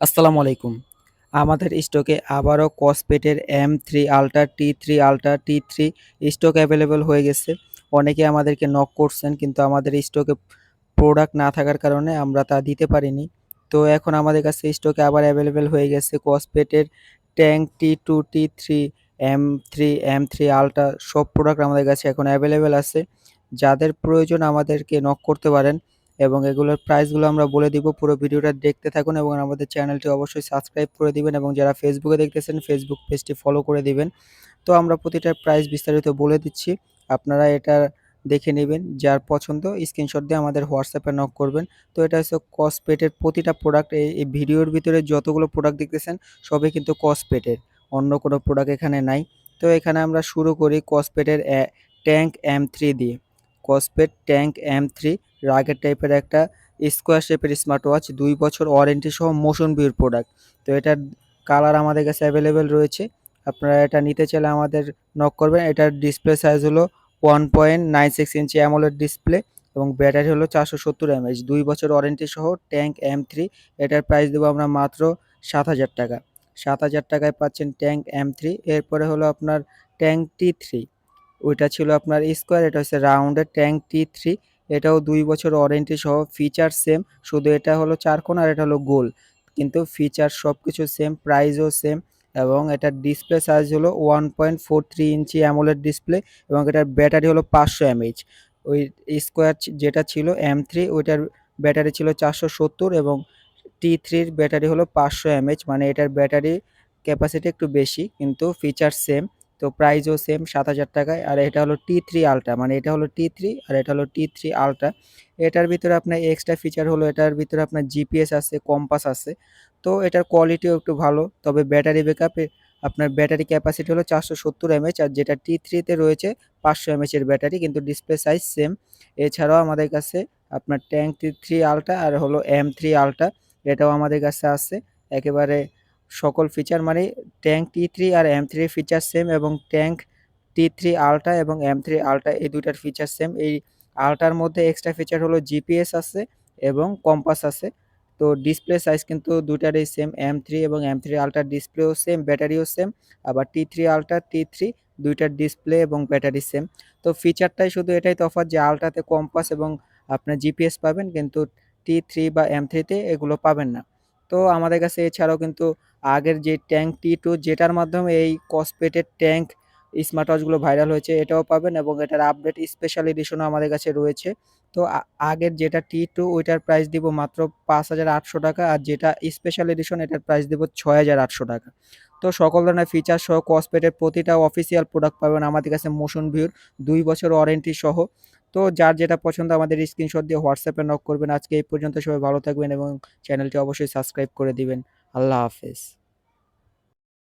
আসসালামু আলাইকুম। আমাদের স্টকে আবারও কসপেটের M three ultra T three ultra T three stock available হয়ে গেছে। অনেকে আমাদেরকে নক করছেন, কিন্তু আমাদের স্টকে প্রোডাক্ট না থাকার কারণে আমরা তা দিতে পারিনি। তো এখন আমাদের কাছে স্টকে আবার অ্যাভেলেবেল হয়ে গেছে কসপেটের tank T two T three M three M three ultra সব প্রোডাক্ট আমাদের কাছে এখন অ্যাভেলেবেল আছে। যাদের প্রয়োজন আমাদেরকে নক করতে পারেন। এবং এগুলোর প্রাইসগুলো আমরা বলে দিব। পুরো ভিডিওটা দেখতে থাকুন এবং আমাদের চ্যানেলটি অবশ্যই সাবস্ক্রাইব করে দিবেন এবং যারা ফেসবুকে দেখতেছেন ফেসবুক পেজটি ফলো করে দিবেন। তো আমরা প্রতিটার প্রাইস বিস্তারিত বলে দিচ্ছি। আপনারা এটা দেখে নেবেন, যার পছন্দ স্ক্রিনশট দিয়ে আমাদের হোয়াটসঅ্যাপে নক করবেন। তো এটা হচ্ছে কসপেটের প্রতিটা প্রোডাক্ট এই ভিডিওর ভিতরে যতগুলো প্রোডাক্ট দেখতেছেন, সবই কিন্তু কসপেটের অন্য কোনো প্রোডাক্ট এখানে নাই। তো এখানে আমরা শুরু করি কসপেটের ট্যাঙ্ক এম থ্রি দিয়ে। কসপেট ট্যাঙ্ক এম থ্রি রাগের টাইপের একটা স্কোয়ার শেপের স্মার্ট ওয়াচ দুই বছর ওয়ারেন্টি সহ মোশন ভিউর প্রোডাক্ট তো এটার কালার আমাদের কাছে অ্যাভেলেবেল রয়েছে। আপনারা এটা নিতে চাইলে আমাদের নক করবেন। এটার ডিসপ্লে সাইজ হলো one point nine six inch AMOLED display এবং ব্যাটারি হলো চারশো সত্তর এমএইচ দুই বছর ওয়ারেন্টি সহ ট্যাঙ্ক এম থ্রি এটার প্রাইস দেবো আমরা মাত্র সাত হাজার টাকা। সাত হাজার টাকায় পাচ্ছেন ট্যাঙ্ক এম থ্রি এরপরে হলো আপনার ট্যাঙ্ক টি থ্রি ওইটা ছিল আপনার স্কোয়ার এটা হচ্ছে রাউন্ডের ট্যাঙ্ক টি থ্রি এটাও দুই বছর ওয়ারেন্টি সহ ফিচার সেম শুধু এটা হলো চারকোন আর এটা হলো গোল। কিন্তু ফিচার সব কিছু সেম প্রাইসও সেম এবং এটার ডিসপ্লে সাইজ হলো one point four three inch AMOLED display এবং এটার ব্যাটারি হলো পাঁচশো এমএইচ ওই স্কোয়ার যেটা ছিল এম থ্রি ওইটার ব্যাটারি ছিল চারশো সত্তর এবং টি থ্রির ব্যাটারি হলো পাঁচশো এমএইচ মানে এটার ব্যাটারি ক্যাপাসিটি একটু বেশি, কিন্তু ফিচার সেম তো প্রাইসও সেম সাত হাজার টাকায়। আর এটা হলো টি থ্রি আলট্রা মানে এটা হলো টি থ্রি আর এটা হলো টি থ্রি আলট্রা এটার ভিতরে আপনার এক্সট্রা ফিচার হলো, এটার ভিতরে আপনার জিপিএস আছে কম্পাস আছে। তো এটার কোয়ালিটিও একটু ভালো, তবে ব্যাটারি ব্যাকআপে আপনার ব্যাটারি ক্যাপাসিটি হলো চারশো সত্তর এমএচ আর যেটা টি থ্রিতে রয়েছে পাঁচশো এমএচের ব্যাটারি কিন্তু ডিসপ্লে সাইজ সেম এছাড়াও আমাদের কাছে আপনার ট্যাঙ্ক থ্রি আলট্রা আর হলো এম থ্রি আলট্রা এটাও আমাদের কাছে আছে। একেবারে সকল ফিচার মানে ট্যাঙ্ক টি থ্রি আর এম থ্রি ফিচার সেম এবং ট্যাঙ্ক টি থ্রি আলট্রা এবং এম থ্রি আলট্রা এই দুইটার ফিচার সেম এই আলট্রার মধ্যে এক্সট্রা ফিচার হলো জিপিএস আছে এবং কম্পাস আছে। তো ডিসপ্লে সাইজ কিন্তু দুটারই সেম এম থ্রি এবং এম থ্রি আলট্রার ডিসপ্লেও সেম ব্যাটারিও সেম আবার T three ultra T three দুইটার ডিসপ্লে এবং ব্যাটারি সেম তো ফিচারটাই শুধু এটাই তফাৎ যে আলট্রাতে কম্পাস এবং আপনার জিপিএস পাবেন, কিন্তু টি থ্রি বা এম থ্রিতে এগুলো পাবেন না। তো আমাদের কাছে এছাড়াও কিন্তু আগের যে ট্যাঙ্ক টি টু যেটার মাধ্যমে এই কসপেটের ট্যাঙ্ক স্মার্ট ওয়াচগুলো ভাইরাল হয়েছে, এটাও পাবেন এবং এটার আপডেট স্পেশাল এডিশনও আমাদের কাছে রয়েছে। তো আগের যেটা টি টু ওইটার প্রাইস দিব মাত্র পাঁচ হাজার আটশো টাকা আর যেটা স্পেশাল এডিশন এটার প্রাইস দিব ছয় হাজার আটশো টাকা। তো সকল ধরনের ফিচার সহ কসপেটের প্রতিটা অফিসিয়াল প্রোডাক্ট পাবেন আমাদের কাছে মোশন ভিউর দুই বছর ওয়ারেন্টি সহ। তো যার যেটা পছন্দ আমাদের স্ক্রিনশট দিয়ে হোয়াটসঅ্যাপে নক করবেন। আজকে এই পর্যন্ত সবাই ভালো থাকবেন এবং চ্যানেলটি অবশ্যই সাবস্ক্রাইব করে দিবেন। আল্লাহ হাফেজ।